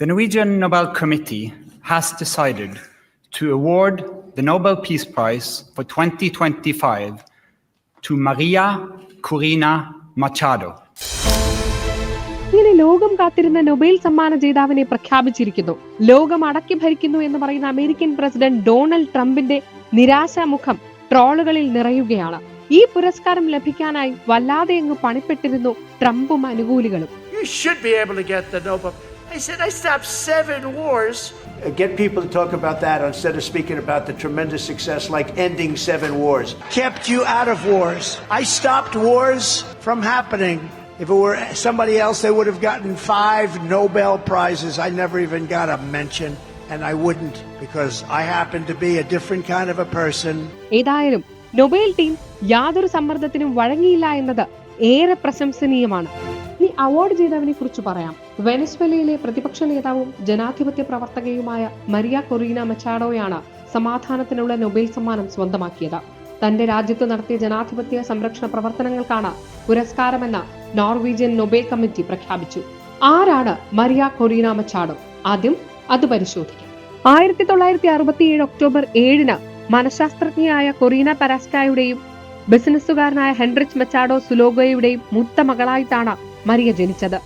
The Norwegian Nobel Committee has decided to award the Nobel Peace Prize for 2025 to Maria Corina Machado. ഇങ്ങനെ ലോകം കാത്തിരുന്ന Nobel സമ്മാന ജേതാവിനെ പ്രഖ്യാപിച്ചിരിക്കുന്നു. ലോകം അടക്കി ഭരിക്കുന്നു എന്ന് പറയുന്ന അമേരിക്കൻ പ്രസിഡന്റ് ഡൊണാൾഡ് ട്രംപിന്റെ നിരാശാമുഖം ട്രോളുകളിൽ നിറയുകയാണ്. ഈ പുരസ്കാരം ലഭിക്കാനായി വല്ലാതെ അങ്ങ് പണിപ്പെട്ടിരുന്നു ട്രംപും അനുകൂലികളും. You should be able to get the Nobel. I said, I stopped seven wars. Uh, Get people to talk about that instead of speaking about the tremendous success like ending seven wars. Kept you out of wars. I stopped wars from happening. If it were somebody else, they would have gotten five Nobel Prizes. I never even got a mention, and I wouldn't because I happen to be a different kind of a person. ഏതായാലും Nobel team യാതൊരു സമ്മർദ്ദത്തിനും വഴങ്ങിയില്ല എന്നത് ഏറെ പ്രശംസനീയമാണ് ഇനി award ജേതാവിനെ കുറിച്ച് പറയാം. വെനസ്വലയിലെ പ്രതിപക്ഷ നേതാവും ജനാധിപത്യ പ്രവർത്തകയുമായ മരിയ കൊറീന മച്ചാഡോയാണ് സമാധാനത്തിനുള്ള നൊബേൽ സമ്മാനം സ്വന്തമാക്കിയത്. തന്റെ രാജ്യത്ത് നടത്തിയ ജനാധിപത്യ സംരക്ഷണ പ്രവർത്തനങ്ങൾക്കാണ് പുരസ്കാരമെന്ന് നോർവീജിയൻ നൊബേൽ കമ്മിറ്റി പ്രഖ്യാപിച്ചു. ആരാണ് മരിയ കൊറീന മച്ചാഡോ? ആദ്യം അത് പരിശോധിക്കാം. ആയിരത്തി തൊള്ളായിരത്തി അറുപത്തിയേഴ് ഒക്ടോബർ ഏഴിന് മനഃശാസ്ത്രജ്ഞയായ കൊറീന പരാസ്കായുടെയും ബിസിനസ്സുകാരനായ ഹെൻറിച്ച് മച്ചാഡോ സുലോഗോയുടെയും മൂത്ത മകളായിട്ടാണ് മരിയ ജനിച്ചത്.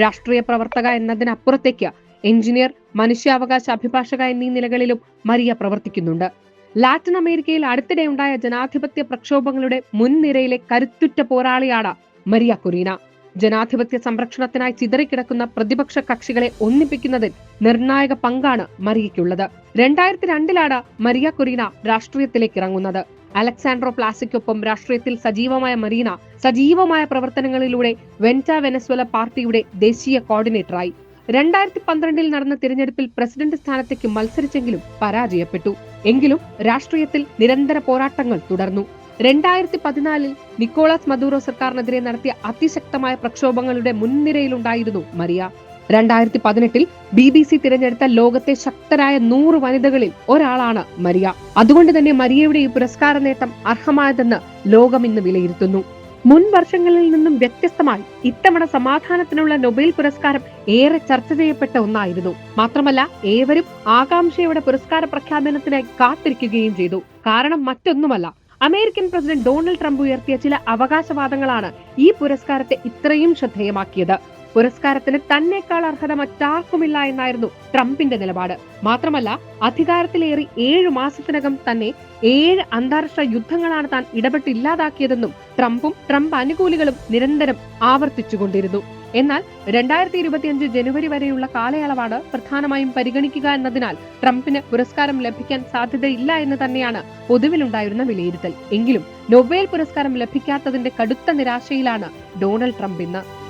രാഷ്ട്രീയ പ്രവർത്തക എന്നതിനപ്പുറത്തേക്ക് എഞ്ചിനീയർ മനുഷ്യാവകാശ അഭിഭാഷക എന്നീ നിലകളിലും മരിയ പ്രവർത്തിക്കുന്നുണ്ട്. ലാറ്റിൻ അമേരിക്കയിൽ അടുത്തിടെ ഉണ്ടായ ജനാധിപത്യ പ്രക്ഷോഭങ്ങളുടെ മുൻനിരയിലെ കരുത്തുറ്റ പോരാളിയാണ് മരിയ കുരീന ജനാധിപത്യ സംരക്ഷണത്തിനായി ചിതറിക്കിടക്കുന്ന പ്രതിപക്ഷ കക്ഷികളെ ഒന്നിപ്പിക്കുന്നതിൽ നിർണായക പങ്കാണ് മരിയയ്ക്കുള്ളത്. രണ്ടായിരത്തി രണ്ടിലാണ് മരിയ കുരീന രാഷ്ട്രീയത്തിലേക്ക് ഇറങ്ങുന്നത്. അലക്സാൻഡ്രോ പ്ലാസിക്കൊപ്പം രാഷ്ട്രീയത്തിൽ സജീവമായ മറീന സജീവമായ പ്രവർത്തനങ്ങളിലൂടെ വെന്റ വെനസ്വല പാർട്ടിയുടെ ദേശീയ കോർഡിനേറ്ററായി. രണ്ടായിരത്തി പന്ത്രണ്ടിൽ നടന്ന തിരഞ്ഞെടുപ്പിൽ പ്രസിഡന്റ് സ്ഥാനത്തേക്ക് മത്സരിച്ചെങ്കിലും പരാജയപ്പെട്ടു. എങ്കിലും രാഷ്ട്രീയത്തിൽ നിരന്തര പോരാട്ടങ്ങൾ തുടർന്നു. രണ്ടായിരത്തി പതിനാലിൽ നിക്കോളാസ് മദൂറോ സർക്കാരിനെതിരെ നടത്തിയ അതിശക്തമായ പ്രക്ഷോഭങ്ങളുടെ മുൻനിരയിലുണ്ടായിരുന്നു മരിയ രണ്ടായിരത്തി പതിനെട്ടിൽ ബി ബി സി തിരഞ്ഞെടുത്ത ലോകത്തെ ശക്തരായ നൂറ് വനിതകളിൽ ഒരാളാണ് മരിയ. അതുകൊണ്ട് തന്നെ മരിയയുടെ ഈ പുരസ്കാര നേട്ടം അർഹമായതെന്ന് ലോകം ഇന്ന് വിലയിരുത്തുന്നു. മുൻ വർഷങ്ങളിൽ നിന്നും വ്യത്യസ്തമായി ഇത്തവണ സമാധാനത്തിനുള്ള നൊബേൽ പുരസ്കാരം ഏറെ ചർച്ച ചെയ്യപ്പെട്ട ഒന്നായിരുന്നു. മാത്രമല്ല ഏവരും ആകാംക്ഷയുടെ പുരസ്കാര പ്രഖ്യാപനത്തിനായി കാത്തിരിക്കുകയും ചെയ്തു. കാരണം മറ്റൊന്നുമല്ല അമേരിക്കൻ പ്രസിഡന്റ് ഡൊണാൾഡ് ട്രംപ് ഉയർത്തിയ ചില അവകാശവാദങ്ങളാണ് ഈ പുരസ്കാരത്തെ ഇത്രയും ശ്രദ്ധേയമാക്കിയത്. പുരസ്കാരത്തിന് തന്നെക്കാൾ അർഹത മറ്റാർക്കുമില്ല എന്നായിരുന്നു ട്രംപിന്റെ നിലപാട്. മാത്രമല്ല അധികാരത്തിലേറി ഏഴു മാസത്തിനകം തന്നെ ഏഴ് അന്താരാഷ്ട്ര യുദ്ധങ്ങളാണ് താൻ ഇടപെട്ട് ഇല്ലാതാക്കിയതെന്നും ട്രംപും ട്രംപ് അനുകൂലികളും നിരന്തരം ആവർത്തിച്ചുകൊണ്ടിരുന്നു. എന്നാൽ രണ്ടായിരത്തി ഇരുപത്തിയഞ്ച് ജനുവരി വരെയുള്ള കാലയളവാണ് പ്രധാനമായും പരിഗണിക്കുക എന്നതിനാൽ ട്രംപിന് പുരസ്കാരം ലഭിക്കാൻ സാധ്യതയില്ല എന്ന് തന്നെയാണ് പൊതുവിലുണ്ടായിരുന്ന വിലയിരുത്തൽ. എങ്കിലും നൊബേൽ പുരസ്കാരം ലഭിക്കാത്തതിന്റെ കടുത്ത നിരാശയിലാണ് ഡൊണാൾഡ് ട്രംപ് ഇന്ന്.